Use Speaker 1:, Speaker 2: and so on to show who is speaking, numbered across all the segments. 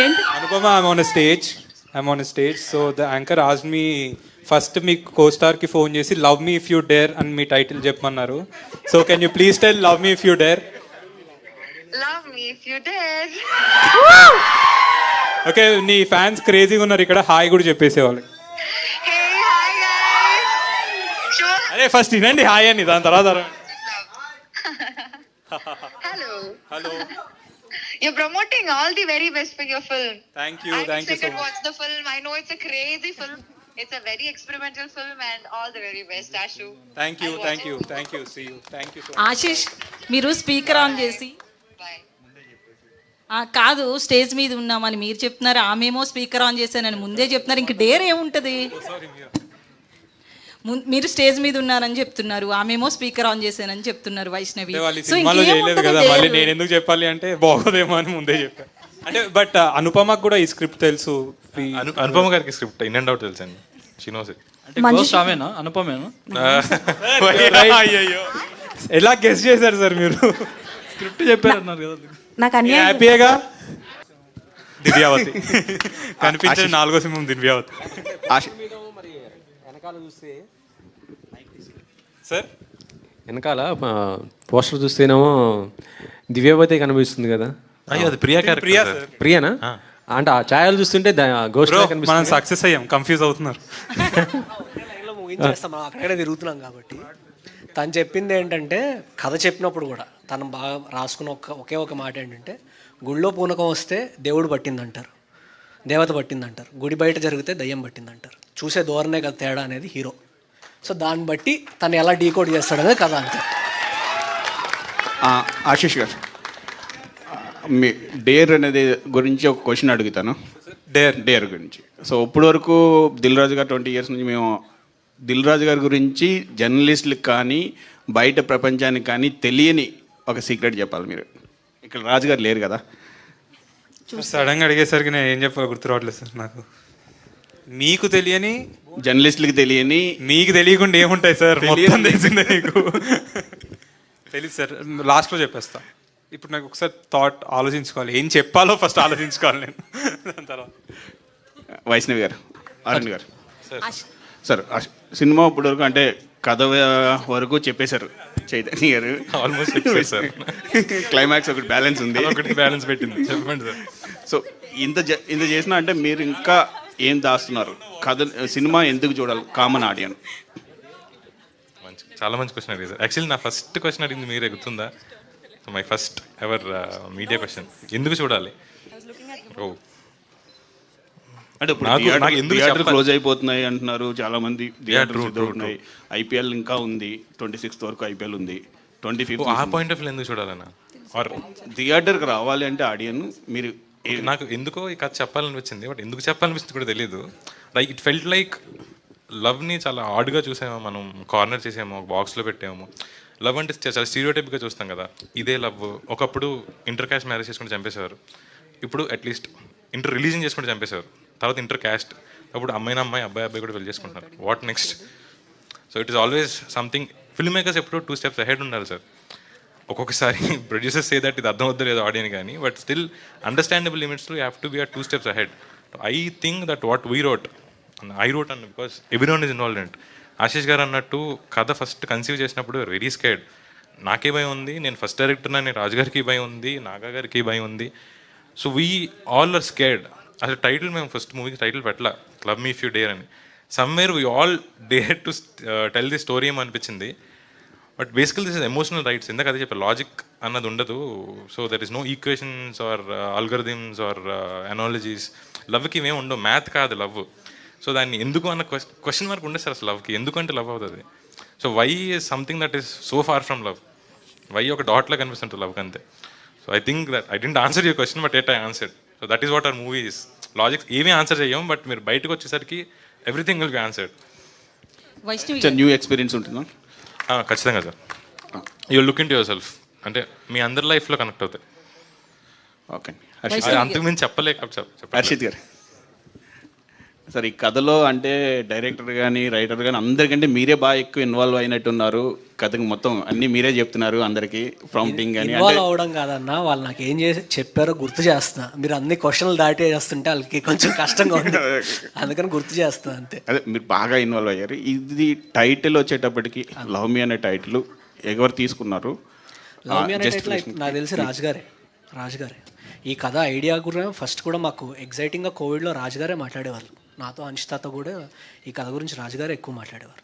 Speaker 1: ఏంటి?
Speaker 2: Anupama I'm on stage I'm on stage so the anchor Aaj me first మీ కో కి phone చేసి love me if you dare అని మీ టైటిల్ చెప్పమన్నారు. So can you please tell love me if you dare
Speaker 3: Love me if you dare.
Speaker 2: Okay నీ fans క్రేజీగా ఉన్నారు ఇక్కడ హాయ్ కూడా చెప్పేసేవాళ్ళు.
Speaker 3: Hey, hi guys. Sure.
Speaker 2: అరే ఫస్ట్ వినండి హాయ్ అని దాని తర్వాత
Speaker 3: Hello.
Speaker 2: Hello
Speaker 3: You're promoting all the very best for your film.
Speaker 2: Thank you
Speaker 3: I
Speaker 2: thank you
Speaker 3: wish I
Speaker 2: so
Speaker 3: could
Speaker 2: much
Speaker 3: watch the film. I know it's a crazy film. It's a very experimental film, and all the very best, Ashu.
Speaker 2: Thank you
Speaker 3: I'll watch
Speaker 2: thank
Speaker 3: it.
Speaker 2: You thank you see you thank you so
Speaker 1: Ashish మీరు speaker on చేసి
Speaker 3: Bye.
Speaker 1: ఆ, కాదు stage మీద ఉన్నామని మీరు చెప్తున్నారు ఆమెమో speaker on చేశానని ముందే చెప్తున్నారు ఇంక డేర్ ఏముంటది మీరు స్టేజ్ మీద ఉన్నారని చెప్తున్నారు ఆమెమో స్పీకర్ ఆన్ చేశానని చెప్తున్నారు వైష్ణవి.
Speaker 2: సినిమాలో చేయలేదు కదా మళ్ళీ? నేను ఎందుకు చెప్పాలి అంటే బాగోదేమో అని ముందే చెప్పాను అంటే బట్ అనుపమకు కూడా ఈ స్క్రిప్ట్ తెలుసు.
Speaker 4: అనుపమ గారికి స్క్రిప్ట్ ఇన్ అండ్ అవుట్ తెలుసండి షీనోస్
Speaker 5: అంటే గోస్ట్ ఆమెనా అనుపమేనా?
Speaker 2: అయ్యయ్యో. ఎలా గెస్ చేశారు సార్ మీరు?
Speaker 5: స్క్రిప్ట్ చెప్పారు అన్నారు కదా.
Speaker 6: నాకు అన్యాయం
Speaker 2: హ్యాపీగా దివ్యావతి. కనిపించే నాలుగో సింహం దివ్యావతి.
Speaker 7: ఆశ
Speaker 2: సార్?
Speaker 8: వెనకాల పోస్టర్ చూస్తేనేమో దివ్యవతి కనిపిస్తుంది కదా.
Speaker 4: అయ్యో అది ప్రియా
Speaker 2: ప్రియా
Speaker 8: ప్రియనా? అంటే ఆ ఛాయలు చూస్తుంటే
Speaker 2: మనం
Speaker 8: కనిపిస్తుంది.
Speaker 2: సక్సెస్ అయ్యాం కన్ఫ్యూజ్ అవుతున్నారు.
Speaker 9: లైన్లో ముగించేస్తాం మనం అక్కడే తిరుగుతున్నాం కాబట్టి. తను చెప్పింది ఏంటంటే కథ చెప్పినప్పుడు కూడా తను బాగా రాసుకున్న ఒక ఒకే ఒక మాట ఏంటంటే గుళ్ళో పూనకం వస్తే దేవుడు పట్టిందంటారు. దేవత పట్టిందంటారు. గుడి బయట జరిగితే దయ్యం పట్టిందంటారు. చూసే ధోరణే కదా తేడా అనేది హీరో. సో దాన్ని బట్టి తను ఎలా డీకోడ్ చేస్తాడనేది కథ అంతే.
Speaker 7: ఆ, ఆశీష్ గారు. మీ డేర్ అనేది గురించి ఒక క్వశ్చన్ అడుగుతాను.
Speaker 2: డేర్.
Speaker 7: డేర్ గురించి. సో ఇప్పటి వరకు దిల్ రాజు గారు ట్వంటీ ఇయర్స్ నుంచి మేము దిల్ రాజు గారి గురించి జర్నలిస్టులకు కానీ బయట ప్రపంచానికి కానీ తెలియని ఒక సీక్రెట్ చెప్పాలి మీరు. ఇక్కడ రాజు గారు లేరు కదా.
Speaker 2: సడన్గా అడిగేసరికి నేను ఏం చెప్పాలో గుర్తు రావట్లేదు సార్ నాకు. మీకు తెలియని
Speaker 7: జర్నలిస్టులకు తెలియని
Speaker 2: మీకు తెలియకుండా ఏముంటాయి సార్? మొత్తం తెలిసిందే మీకు. తెలియదు సార్. లాస్ట్లో చెప్పేస్తా. ఇప్పుడు నాకు ఒకసారి థాట్ ఆలోచించుకోవాలి. ఏం చెప్పాలో ఫస్ట్ ఆలోచించుకోవాలి నేను. దాని తర్వాత.
Speaker 7: వైష్ణవి గారు అరుణ్ గారు. సార్. సినిమా ఇప్పటి వరకు అంటే కథ వరకు చెప్పేశారు. చైతన్య గారు
Speaker 4: ఆల్మోస్ట్ సార్
Speaker 7: క్లైమాక్స్ ఒకటి బ్యాలెన్స్ ఉంది.
Speaker 4: ఒకటి బ్యాలెన్స్ పెట్టింది. చెప్పండి సార్.
Speaker 7: సో ఇంత ఇంత చేసినా అంటే మీరు ఇంకా ఏం దాస్తున్నారు? కథ సినిమా ఎందుకు చూడాలి? కామన్ ఆడియన్
Speaker 4: మంచి చాలా మంచి క్వశ్చన్ అడిగారు సార్. యాక్చువల్లీ నా ఫస్ట్ క్వశ్చన్ అడిగింది మీరు ఎగుతుందా so my first ever media question ఎందుకు చూడాలి? ఓ
Speaker 7: అంటే ఇప్పుడు
Speaker 4: నాకు-
Speaker 7: థియేటర్-? క్లోజ్ అయిపోతున్నాయి అంటున్నారు చాలా మంది థియేటర్ అవుతున్నాయి. ఐపీఎల్ ఇంకా ఉంది. ట్వంటీ సిక్స్త్ వరకు ఐపీఎల్ ఉంది. ట్వంటీ ఫిఫ్త్
Speaker 4: ఆ పాయింట్ ఆఫ్ వ్యూ ఎందుకు చూడాలన్నా?
Speaker 7: థియేటర్కి రావాలి అంటే ఆడియన్ మీరు
Speaker 4: నాకు ఎందుకో ఈ కథ చెప్పాలనిపించింది. బట్ ఎందుకు చెప్పాలనిపిస్తుంది కూడా తెలియదు లైక్ ఇట్ ఫెల్ట్ లైక్ లవ్ని చాలా ఆడ్గా చూసామో మనం కార్నర్ చేసామో బాక్స్లో పెట్టాము. లవ్ అంటే చాలా స్టీరియోటైప్గా చూస్తాం కదా. ఇదే లవ్. ఒకప్పుడు ఇంటర్ క్యాస్ట్ మ్యారేజ్ చేసుకుని చంపేసేవారు. ఇప్పుడు అట్లీస్ట్ ఇంటర్ రిలీజన్ చేసుకుంటే చంపేసేవారు. తర్వాత ఇంటర్ క్యాస్ట్. అప్పుడు అమ్మాయిన అమ్మాయి అబ్బాయి అబ్బాయి కూడా పెళ్ళి చేసుకుంటున్నారు. What next so it is always something film makers ఎప్పుడు టూ స్టెప్స్ అహెడ్ ఉండాలి సార్. ఒక్కొక్కసారి ప్రొడ్యూసర్స్ సే దట్ ఇది అర్థం అవుతుంది లేదో ఆడియన్ కానీ but still understandable limits you have to be or two steps ahead I think that what we wrote I wrote అన్న because everyone is involve Ashish గారు అన్నట్టు కథ ఫస్ట్ కన్సీవ్ చేసినప్పుడు వెరీ స్కేడ్ నాకే భయం ఉంది నేను ఫస్ట్ డైరెక్టర్ నేను రాజుగారికి భయం ఉంది నాగా గారికి భయం ఉంది. So we all are scared అసలు టైటిల్ మేము ఫస్ట్ మూవీకి టైటిల్ పెట్టలా. క్లబ్ మీ ఫ్యూ డేర్ అని. Somewhere we all dare to tell the story ఏమో అనిపించింది. But basically this is emotional rights ఇందాక అదే చెప్పారు లాజిక్ అన్నది ఉండదు. So there is no equations or algorithms or analogies లవ్కి ఏమి ఉండవు. మ్యాథ్ కాదు లవ్ సో దాన్ని ఎందుకు అన్న క్వశ్చన్ మార్క్ ఉండే సార్ అసలు లవ్కి ఎందుకంటే లవ్ అవుతుంది. So why is something that is so far from love why ఒక డాట్లో కనిపిస్తుంటుంది లవ్ అంతే. So I think that I didn't answer your question but yet I answer so that is what our movies logics ఏమీ answer చేయం but మీరు బయటకు వచ్చేసరికి everything will be answered
Speaker 1: Vaishnavi
Speaker 7: new experience ఉంటుందా?
Speaker 4: ఖచ్చితంగా sir. You look into yourself అంటే మీ అందరి లైఫ్లో కనెక్ట్ అవుతాయి.
Speaker 7: ఓకే హర్షిత్
Speaker 4: అది అంతకు మించి చెప్పలేక.
Speaker 7: హర్షిత్ గారు. సార్ ఈ కథలో అంటే డైరెక్టర్ కానీ రైటర్ కానీ అందరికంటే మీరే బాగా ఎక్కువ ఇన్వాల్వ్ అయినట్టున్నారు. కథకి మొత్తం అన్నీ మీరే చెప్తున్నారు అందరికి ప్రాంప్టింగ్ కానీ
Speaker 9: ఇన్వాల్వ్ అవ్వడం కాదన్నా వాళ్ళు నాకు ఏం చేసి చెప్పారో గుర్తు చేస్తున్నా. మీరు అన్ని క్వశ్చన్లు దాటి చేస్తుంటే వాళ్ళకి కొంచెం కష్టంగా ఉంది. అందుకని గుర్తు చేస్తున్నా అంతే.
Speaker 7: అదే మీరు బాగా ఇన్వాల్వ్ అయ్యారు. ఇది టైటిల్ వచ్చేటప్పటికి లవ్ మీ అనే టైటిల్ ఎవరు తీసుకున్నారు?
Speaker 9: లవ్ మీ అనే టైటిల్ నాకు తెలిసి రాజుగారే రాజుగారే. ఈ కథ ఐడియా కూడా ఫస్ట్ కూడా మాకు ఎగ్జైటింగ్గా కోవిడ్లో రాజుగారే మాట్లాడేవాళ్ళు. నాతో అంచితాతో కూడా ఈ కథ గురించి రాజుగారు ఎక్కువ మాట్లాడేవారు.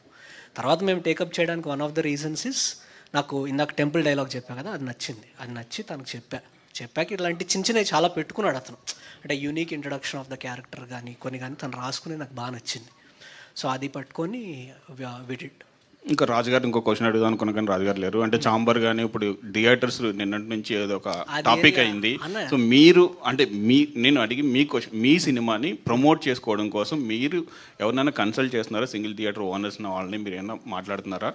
Speaker 9: తర్వాత మేము టేకప్ చేయడానికి one of the reasons is నాకు ఇందాక టెంపుల్ డైలాగ్ చెప్పా కదా అది నచ్చింది. అది నచ్చి తనకు చెప్పా. చెప్పాక ఇలాంటి చిన్న చిన్నవి చాలా పెట్టుకున్నాడు అతను. అంటే unique introduction of the character కానీ కొన్ని కానీ తను రాసుకుని నాకు బాగా నచ్చింది. సో అది పట్టుకొని విడిడ్
Speaker 7: ఇంకా రాజుగారు ఇంకో క్వశ్చన్ అడుగుదాం అనుకున్నా కానీ రాజుగారు లేరు. అంటే చాంబర్ కానీ ఇప్పుడు థియేటర్స్ నిన్నటి నుంచి ఏదో ఒక టాపిక్ అయింది. సో మీరు అంటే మీ నేను అడిగి మీ క్వశ్చన్ మీ సినిమాని ప్రమోట్ చేసుకోవడం కోసం మీరు ఎవరినైనా కన్సల్ట్ చేస్తున్నారా? సింగిల్ థియేటర్ ఓనర్స్ వాళ్ళని మీరు ఏమైనా మాట్లాడుతున్నారా?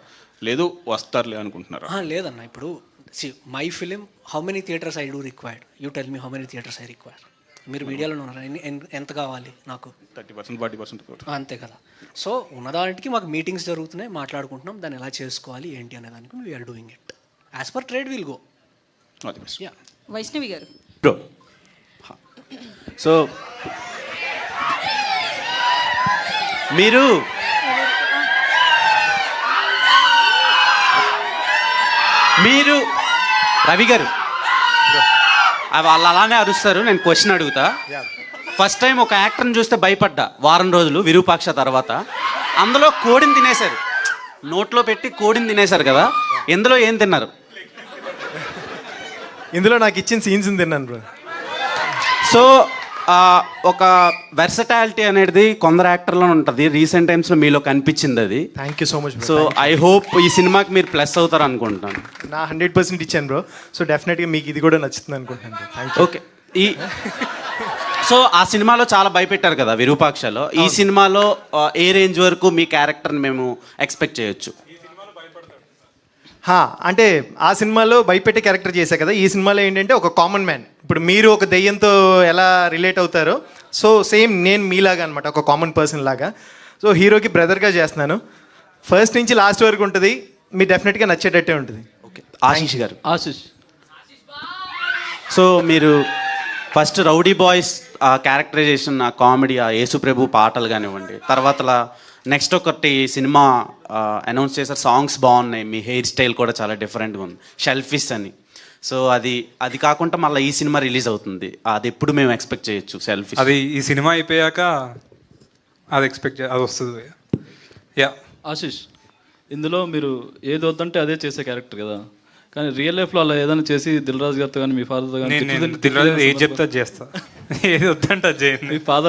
Speaker 7: లేదు వస్తారులే అనుకుంటున్నారా?
Speaker 9: లేదన్న. ఇప్పుడు see my film how many theatres I do required you tell me how many theatres I require మీరు మీడియాలో ఉన్నారా. ఎంత కావాలి నాకు?
Speaker 7: థర్టీ పర్సెంట్ ఫార్టీ పర్సెంట్
Speaker 9: అంతే కదా. సో ఉన్నదానికి మాకు మీటింగ్స్ జరుగుతున్నాయి మాట్లాడుకుంటున్నాం. దాన్ని ఎలా చేసుకోవాలి ఏంటి అనే దానికి we're doing it as per trade will go
Speaker 7: అది బెస్ట్.
Speaker 9: యా
Speaker 1: వైష్ణవి గారు.
Speaker 6: సో మీరు మీరు రవి గారు. వాళ్ళు అలానే అరుస్తారు నేను క్వశ్చన్ అడుగుతా. ఫస్ట్ టైం ఒక యాక్టర్ని చూస్తే భయపడ్డా వారం రోజులు విరూపాక్ష తర్వాత. అందులో కోడిని తినేశారు. నోట్లో పెట్టి కోడిని తినేశారు కదా? ఇందులో ఏం తిన్నారు?
Speaker 10: ఇందులో నాకు ఇచ్చిన సీన్స్ తిన్నాను బ్రో
Speaker 6: సో ఒక వెర్సటాలిటీ అనేది కొందరు యాక్టర్లో ఉంటుంది. రీసెంట్ టైమ్స్లో మీలో కనిపించింది అది.
Speaker 10: Thank you so much
Speaker 6: so I hope ఈ సినిమాకి మీరు ప్లస్ అవుతారు అనుకుంటున్నాను.
Speaker 10: నా హండ్రెడ్ పర్సెంట్ ఇచ్చాను బ్రో సో డెఫినెట్గా మీకు ఇది కూడా నచ్చుతుంది అనుకుంటున్నాను యూ
Speaker 6: ఓకే ఈ సో ఆ సినిమాలో చాలా భయపెట్టారు కదా విరూపాక్షలో. ఈ సినిమాలో ఏ రేంజ్ వరకు మీ క్యారెక్టర్ని మేము ఎక్స్పెక్ట్ చేయొచ్చు?
Speaker 10: హా, అంటే ఆ సినిమాలో భయపెట్టే క్యారెక్టర్ చేశా కదా. ఈ సినిమాలో ఏంటంటే ఒక కామన్ మ్యాన్ ఇప్పుడు మీరు ఒక దెయ్యంతో ఎలా రిలేట్ అవుతారో సో సేమ్ నేను మీలాగా అనమాట ఒక కామన్ పర్సన్ లాగా. సో హీరోకి బ్రదర్గా చేస్తున్నాను. ఫస్ట్ నుంచి లాస్ట్ వరకు ఉంటుంది. మీరు డెఫినెట్గా నచ్చేటట్టే ఉంటుంది.
Speaker 6: ఓకే ఆశీష్ గారు.
Speaker 5: ఆశిష్.
Speaker 6: సో మీరు ఫస్ట్ రౌడీ బాయ్స్ ఆ క్యారెక్టరైజేషన్ ఆ కామెడీ ఆ యేసుప్రభు పాటలు కానివ్వండి. తర్వాత నెక్స్ట్ ఒకటి సినిమా అనౌన్స్ చేశారు. సాంగ్స్ బాగున్నాయి. మీ హెయిర్ స్టైల్ కూడా చాలా డిఫరెంట్గా ఉంది. షెల్ఫిస్ అని. సో అది అది కాకుండా మళ్ళీ ఈ సినిమా రిలీజ్ అవుతుంది. అది ఎప్పుడు మేము ఎక్స్పెక్ట్ చేయొచ్చు సెల్ఫీ
Speaker 2: అది ఈ సినిమా అయిపోయాక అది ఎక్స్పెక్ట్ అది వస్తుంది యా.
Speaker 5: ఆశిష్ ఇందులో మీరు ఏది వద్దంటే అదే చేసే క్యారెక్టర్ కదా? కానీ రియల్ లైఫ్లో అలా ఏదైనా చేసి దిల్ రాజు గారితో కానీ మీ ఫాదర్తో
Speaker 2: నేను నేను
Speaker 5: కానీ
Speaker 2: ఏది చెప్తే చేస్తా. ఏది వద్దంటే అది
Speaker 5: మీ ఫాదర్